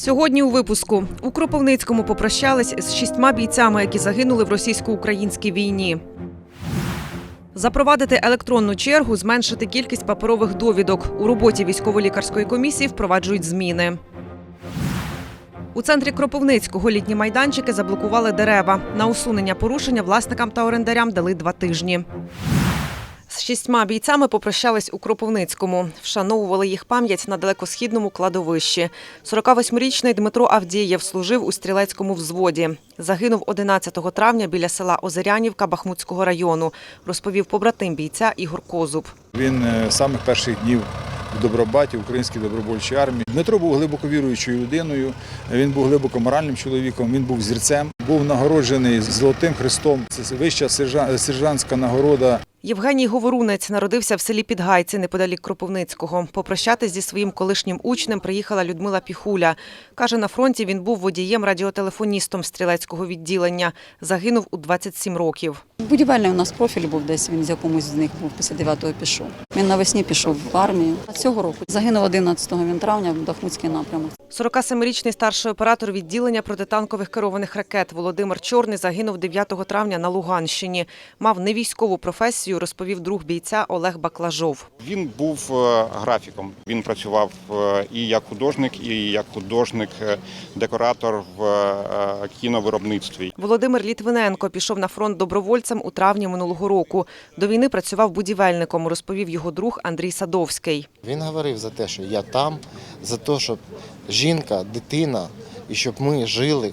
Сьогодні у випуску у Кропивницькому попрощались з шістьма бійцями, які загинули в російсько-українській війні. Запровадити електронну чергу, зменшити кількість паперових довідок. У роботі військово-лікарської комісії впроваджують зміни. У центрі Кропивницького літні майданчики заблокували дерева. На усунення порушення власникам та орендарям дали два тижні. Шістьма бійцями попрощались у Кропивницькому. Вшановували їх пам'ять на далекосхідному кладовищі. 48-річний Дмитро Авдієв служив у стрілецькому взводі. Загинув 11 травня біля села Озерянівка Бахмутського району, розповів побратим бійця Ігор Козуб. Він е, з самих перших днів в Добробаті, українській добровольчій армії. Дмитро був глибоко віруючою людиною, він був глибоко моральним чоловіком, він був зірцем, був нагороджений Золотим Хрестом. Це вища сержа- сержантська нагорода Євгеній Говорунець народився в селі Підгайці неподалік Кропивницького. Попрощатись зі своїм колишнім учнем приїхала Людмила Піхуля. Каже, на фронті він був водієм-радіотелефоністом стрілецького відділення. Загинув у 27 років. Будівельний у нас профіль був десь, він з якомусь з них був після 9-го пішов. Він навесні пішов в армію. А цього року загинув 11 він травня в Бахмутський напрямок. 47-річний старший оператор відділення протитанкових керованих ракет Володимир Чорний загинув 9 травня на Луганщині. Мав невійськову професію, розповів друг бійця Олег Баклажов. Він був е, графіком. Він працював е, і як художник, і як художник-декоратор в е, кіновиробництві. Володимир Літвиненко пішов на фронт добровольцем у травні минулого року. До війни працював будівельником, розповів його друг Андрій Садовський. Він говорив за те, що я там, за те, щоб жінка, дитина і щоб ми жили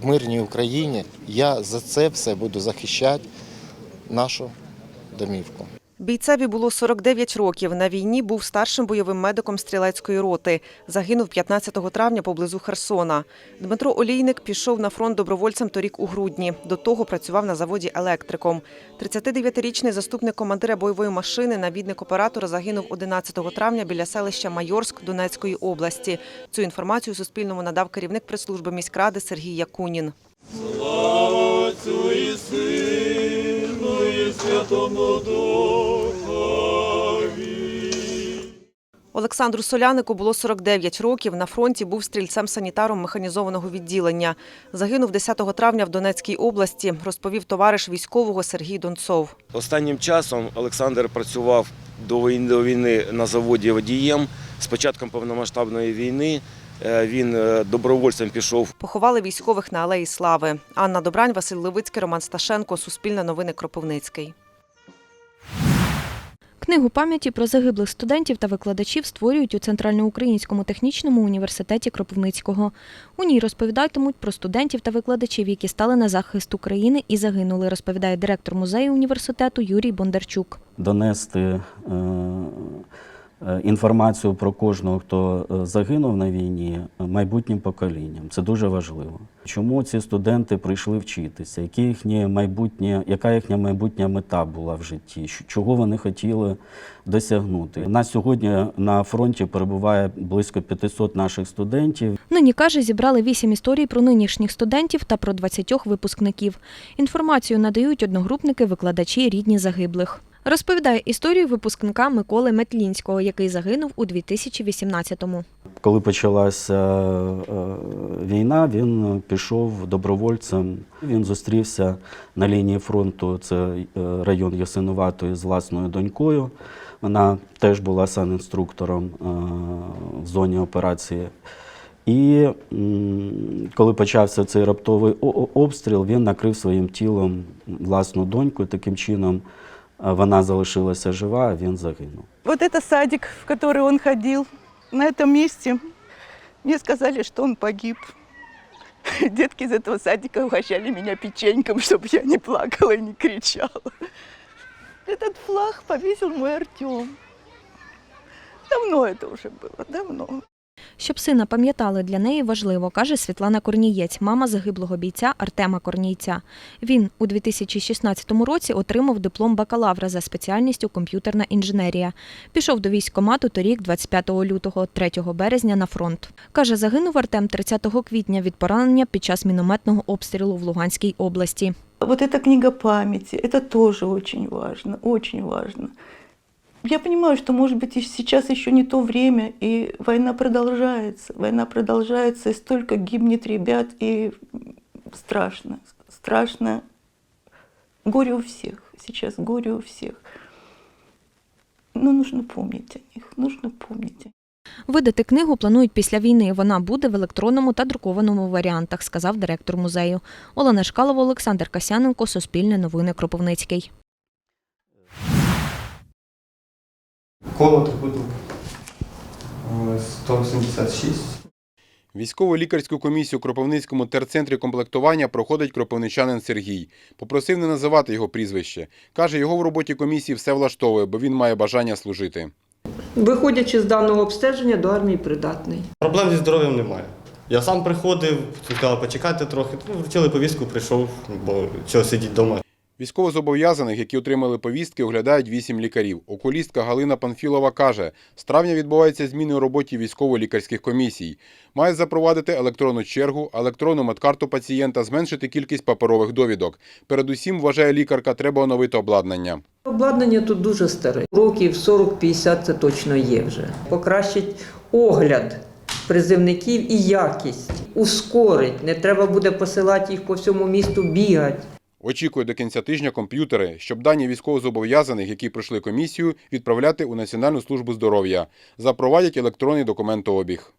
в мирній Україні. Я за це все буду захищати нашу домівку. Бійцеві було 49 років. На війні був старшим бойовим медиком стрілецької роти. Загинув 15 травня поблизу Херсона. Дмитро Олійник пішов на фронт добровольцем торік у грудні. До того працював на заводі електриком. 39-річний заступник командира бойової машини, навідник оператора, загинув 11 травня біля селища Майорськ Донецької області. Цю інформацію Суспільному надав керівник прес-служби міськради Сергій Якунін. Олександру Солянику було 49 років. На фронті був стрільцем-санітаром механізованого відділення. Загинув 10 травня в Донецькій області, розповів товариш військового Сергій Донцов. Останнім часом Олександр працював до війни, до війни на заводі водієм. З початком повномасштабної війни він е, добровольцем пішов Поховали військових на Алеї Слави. Анна Добрань, Василь Левицький, Роман Сташенко. Суспільне новини Кропивницький. Книгу пам'яті про загиблих студентів та викладачів створюють у Центральноукраїнському технічному університеті Кропивницького. У ній розповідатимуть про студентів та викладачів, які стали на захист України і загинули, розповідає директор музею університету Юрій Бондарчук. донести е, е, інформацію про кожного, хто е, загинув на війні, майбутнім поколінням. Це дуже важливо. Чому ці студенти прийшли вчитися? Які їхнє майбутнє, яка їхня майбутня мета була в житті? Чого вони хотіли досягнути? У нас сьогодні на фронті перебуває близько 500 наших студентів. Нині каже, зібрали вісім історій про нинішніх студентів та про 20 випускників. Інформацію надають одногрупники, викладачі, рідні загиблих. Розповідає історію випускника Миколи Метлінського, який загинув у 2018-му. Коли почалася е, війна, він пішов добровольцем. Він зустрівся на лінії фронту, це е, район Ясинуватої з власною донькою. Вона теж була санінструктором е, в зоні операції. І коли почався цей раптовий обстріл, він накрив своїм тілом власну доньку. Таким чином вона залишилася жива, а він загинув. Вот это садик, в который он ходил. На этом месте мне сказали, что он погиб. Детки из этого садика угощали меня печеньком, чтобы я не плакала и не кричала. Этот флаг повесил мой Артем. Давно это уже было, давно. Щоб сина пам'ятали для неї важливо, каже Світлана Корнієць, мама загиблого бійця Артема Корнійця. Він у 2016 році отримав диплом бакалавра за спеціальністю комп'ютерна інженерія. Пішов до військкомату торік, 25 лютого, 3 березня на фронт. Каже, загинув Артем 30 квітня від поранення під час мінометного обстрілу в Луганській області. Вот эта книга памяти, это тоже очень важно, очень важно. Я понимаю, что, может быть, сейчас еще не то время, и война продолжается. Война продолжается, и столько гибнет ребят, и страшно, страшно. Горе у всех, сейчас горе у всех. Но нужно помнить о них, нужно помнить. Видати книгу планують після війни. Вона буде в електронному та друкованому варіантах, сказав директор музею. Олена Шкалова, Олександр Касяненко, Суспільне новини Кропивницький. Коло трикутник е, 186. Військово-лікарську комісію у Кропивницькому терцентрі комплектування проходить кропивничанин Сергій. Попросив не називати його прізвище. Каже, його в роботі комісії все влаштовує, бо він має бажання служити. Виходячи з даного обстеження, до армії придатний. Проблем зі здоров'ям немає. Я сам приходив, сказали почекати трохи, ну, вручили повістку, прийшов, бо чого сидіть вдома. Військовозобов'язаних, які отримали повістки, оглядають вісім лікарів. Окулістка Галина Панфілова каже, з травня відбуваються зміни у роботі військово-лікарських комісій. Має запровадити електронну чергу, електронну медкарту пацієнта, зменшити кількість паперових довідок. Передусім, вважає лікарка, треба оновити обладнання. Обладнання тут дуже старе. Років 40-50 це точно є вже. Покращить огляд призивників і якість. Ускорить. Не треба буде посилати їх по всьому місту бігати. Очікує до кінця тижня комп'ютери, щоб дані військовозобов'язаних, які пройшли комісію, відправляти у Національну службу здоров'я. Запровадять електронний документообіг.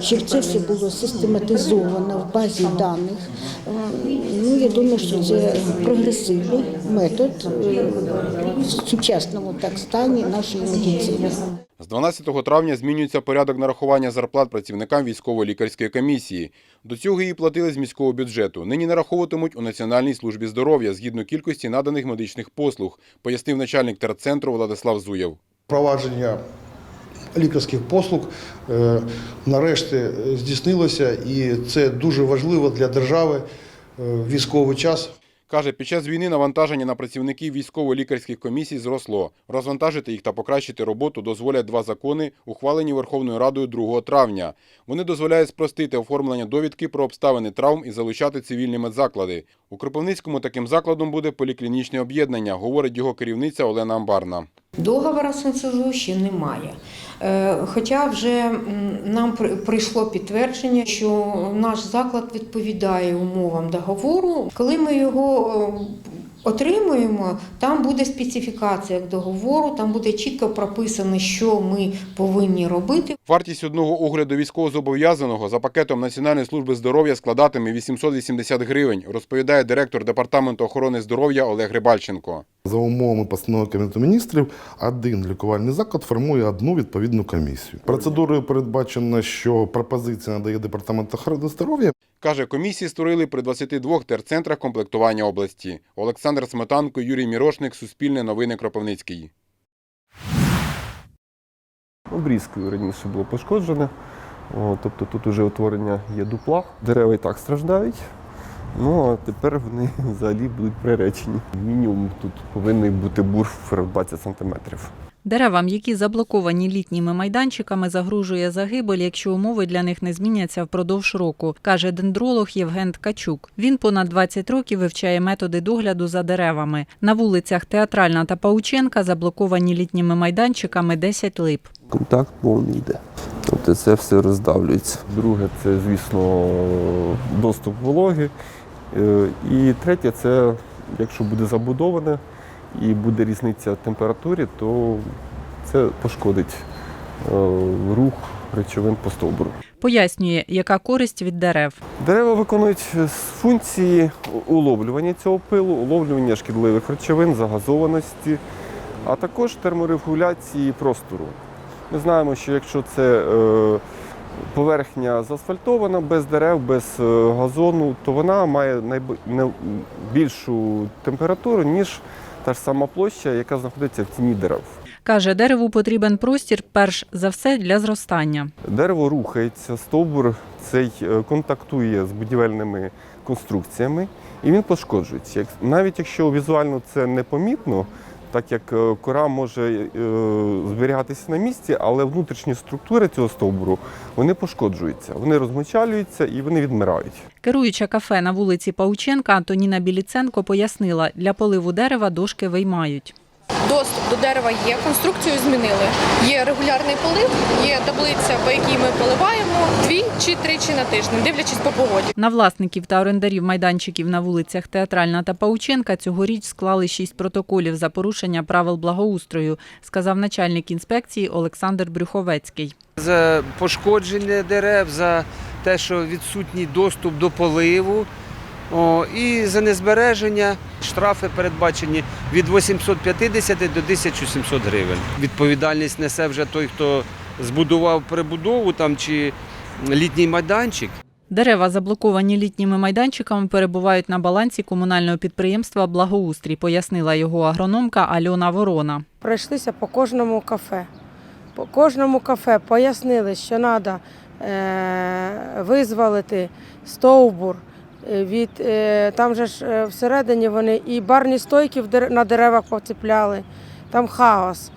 щоб це все було систематизовано в базі даних. Е, Ну, я думаю, що це прогресивний метод е, в сучасному так стані нашої медицини. З 12 травня змінюється порядок нарахування зарплат працівникам військово-лікарської комісії. До цього її платили з міського бюджету. Нині нараховуватимуть у Національній службі здоров'я згідно кількості наданих медичних послуг, пояснив начальник терцентру Владислав Зуєв. Провадження лікарських послуг е, нарешті здійснилося, і це дуже важливо для держави е, військовий час. Каже, під час війни навантаження на працівників військово-лікарських комісій зросло. Розвантажити їх та покращити роботу дозволять два закони, ухвалені Верховною Радою 2 травня. Вони дозволяють спростити оформлення довідки про обставини травм і залучати цивільні медзаклади. У Кропивницькому таким закладом буде поліклінічне об'єднання, говорить його керівниця Олена Амбарна. Договора з ще немає. Е, Хоча вже нам при- прийшло підтвердження, що наш заклад відповідає умовам договору. Коли ми його е, отримуємо, там буде специфікація договору, там буде чітко прописано, що ми повинні робити. Вартість одного огляду військовозобов'язаного за пакетом Національної служби здоров'я складатиме 880 гривень, розповідає директор департаменту охорони здоров'я Олег Рибальченко. За умовами постанови Кабінету міністрів, один лікувальний заклад формує одну відповідну комісію. Процедурою передбачено, що пропозиція надає департамент охорони здоров'я. Каже, комісії створили при 22 терцентрах комплектування області. Олександр Сметанко, Юрій Мірошник, Суспільне новини Кропивницький. Обрізкою раніше було пошкоджене, О, тобто тут вже утворення є дупла. Дерева і так страждають. Ну а тепер вони взагалі будуть приречені. Мінімум тут повинен бути бурф 20 сантиметрів. Деревам, які заблоковані літніми майданчиками, загрожує загибель, якщо умови для них не зміняться впродовж року, каже дендролог Євген Ткачук. Він понад 20 років вивчає методи догляду за деревами. На вулицях Театральна та Паученка заблоковані літніми майданчиками 10 лип. Контакт повний йде. Тобто це все роздавлюється. Друге, це, звісно, доступ вологи. Е, І третє, це якщо буде забудоване і буде різниця в температурі, то це пошкодить е, рух речовин по стовбуру. Пояснює, яка користь від дерев. Дерева виконують е, функції уловлювання цього пилу, уловлювання шкідливих речовин, загазованості, а також терморегуляції простору. Ми знаємо, що якщо це е, поверхня заасфальтована без дерев, без газону, то вона має найб- не- більшу температуру, ніж та ж сама площа, яка знаходиться в тіні дерев. Каже, дереву потрібен простір перш за все для зростання. Дерево рухається, стовбур цей е, контактує з будівельними конструкціями і він пошкоджується. Навіть якщо візуально це непомітно, так як е, кора може е, зберігатися на місці, але внутрішні структури цього стовбуру вони пошкоджуються, вони розмочалюються і вони відмирають. Керуюча кафе на вулиці Паученка Антоніна Біліценко пояснила, для поливу дерева дошки виймають. Доступ до дерева є, конструкцію змінили. Є регулярний полив, є таблиця, по якій ми поливаємо дві чи тричі на тиждень, дивлячись по погоді. На власників та орендарів майданчиків на вулицях Театральна та Паученка цьогоріч склали шість протоколів за порушення правил благоустрою, сказав начальник інспекції Олександр Брюховецький. За пошкодження дерев, за те, що відсутній доступ до поливу. О, і за незбереження штрафи передбачені від 850 до 1700 гривень. Відповідальність несе вже той, хто збудував перебудову там чи літній майданчик. Дерева, заблоковані літніми майданчиками, перебувають на балансі комунального підприємства Благоустрій, пояснила його агрономка Альона Ворона. Пройшлися по кожному кафе. По кожному кафе пояснили, що треба визволити стовбур. Е, Від, е, там же ж е, всередині вони і барні стойки на деревах поцепляли, там хаос.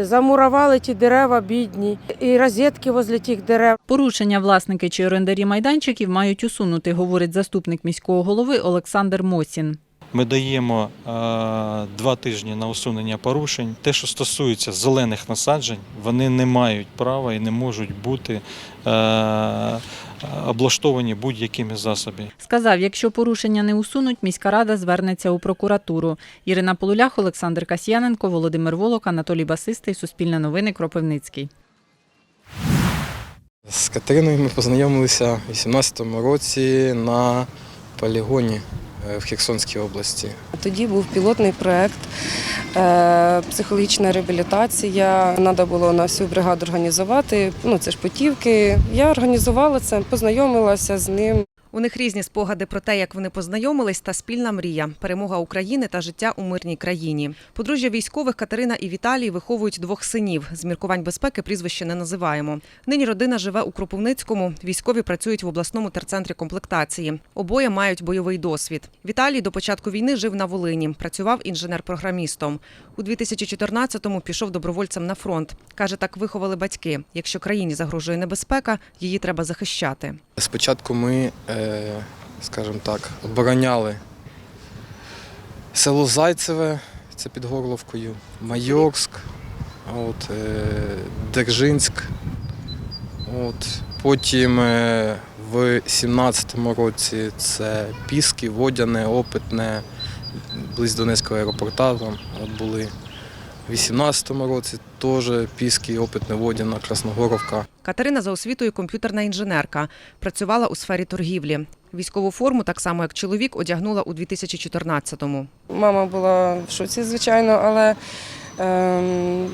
Замурували ті дерева бідні, і розетки возле тих дерев. Порушення власники чи орендарі майданчиків мають усунути, говорить заступник міського голови Олександр Мосін. Ми даємо е, два тижні на усунення порушень. Те, що стосується зелених насаджень, вони не мають права і не можуть бути е, облаштовані будь-якими засобами. Сказав, якщо порушення не усунуть, міська рада звернеться у прокуратуру. Ірина Полулях, Олександр Касьяненко, Володимир Волок, Анатолій Басистий, Суспільне новини, Кропивницький. З Катериною ми познайомилися у 2018 році на полігоні в Херсонській області. Тоді був пілотний проєкт, е, психологічна реабілітація. Треба було на всю бригаду організувати. Ну це ж путівки. Я організувала це, познайомилася з ним. У них різні спогади про те, як вони познайомились, та спільна мрія перемога України та життя у мирній країні. Подружжя військових Катерина і Віталій виховують двох синів. З міркувань безпеки прізвище не називаємо. Нині родина живе у Кропивницькому. Військові працюють в обласному терцентрі комплектації. Обоє мають бойовий досвід. Віталій до початку війни жив на Волині, працював інженер-програмістом. У 2014-му пішов добровольцем на фронт. каже, так виховали батьки. Якщо країні загрожує небезпека, її треба захищати. Спочатку ми, е, скажімо так, обороняли село Зайцеве, це під Горловкою, Майорськ, от, е, Держинськ. От. Потім е, в 17-му році це Піски, Водяне, Опитне, близько Донецького аеропорта там от були. У 18-му році теж Піски, Опитне, Водяна, Красногоровка. Катерина за освітою комп'ютерна інженерка. Працювала у сфері торгівлі. Військову форму, так само як чоловік, одягнула у 2014-му. Мама була в шоці, звичайно, але ем,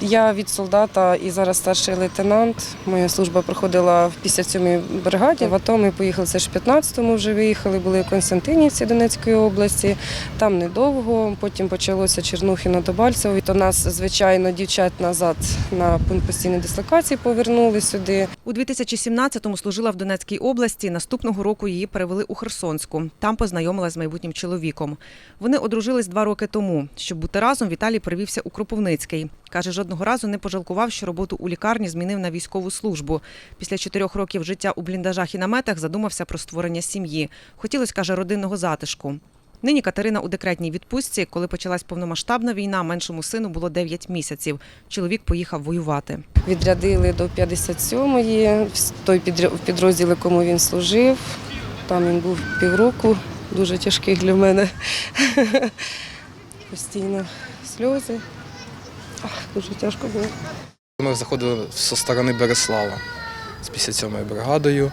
я від солдата і зараз старший лейтенант. Моя служба проходила в 57-й бригаді. В АТО ми поїхали це ж в 15-му вже виїхали, були в Константинівці Донецької області. Там недовго, потім почалося Чернухіно до Бальцево. То нас, звичайно, дівчат назад на пункт постійної дислокації повернули сюди. У 2017-му служила в Донецькій області. Наступного року її перевели у Херсонську. Там познайомилась з майбутнім чоловіком. Вони одружились два роки тому. Щоб бути разом, Віталій перевівся у Кропивницький. Каже, жодного разу не пожалкував, що роботу у лікарні змінив на військову службу. Після чотирьох років життя у бліндажах і наметах задумався про створення сім'ї. Хотілося, каже, родинного затишку. Нині Катерина у декретній відпустці. Коли почалась повномасштабна війна, меншому сину було 9 місяців. Чоловік поїхав воювати. Відрядили до 57-ї, в той підрозділ, якому він служив. Там він був півроку, дуже тяжкий для мене. Постійно сльози. Ах, Дуже тяжко було. Ми заходили зі сторони Береслава з 57-ю бригадою.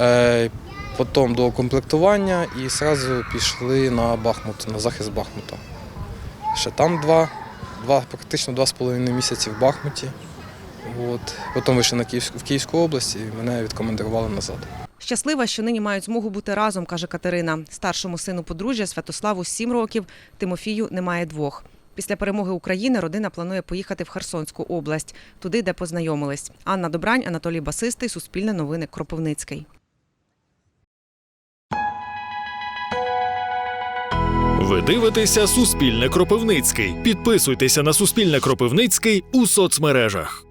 Е, Потім до комплектування і одразу пішли на Бахмут, на захист Бахмута. Ще там два, два практично два з половиною місяці в Бахмуті. От. Потім вийшли на Київську, в Київську область і мене відкомандирували назад. Щаслива, що нині мають змогу бути разом, каже Катерина. Старшому сину подружжя Святославу 7 років, Тимофію немає двох. Після перемоги України родина планує поїхати в Херсонську область, туди, де познайомились. Анна Добрань, Анатолій Басистий, Суспільне новини, Кропивницький. Ви дивитеся Суспільне Кропивницький. Підписуйтеся на Суспільне Кропивницький у соцмережах.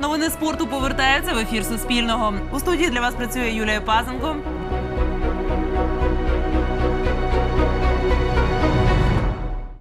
Новини спорту повертаються в ефір Суспільного. У студії для вас працює Юлія Пазенко.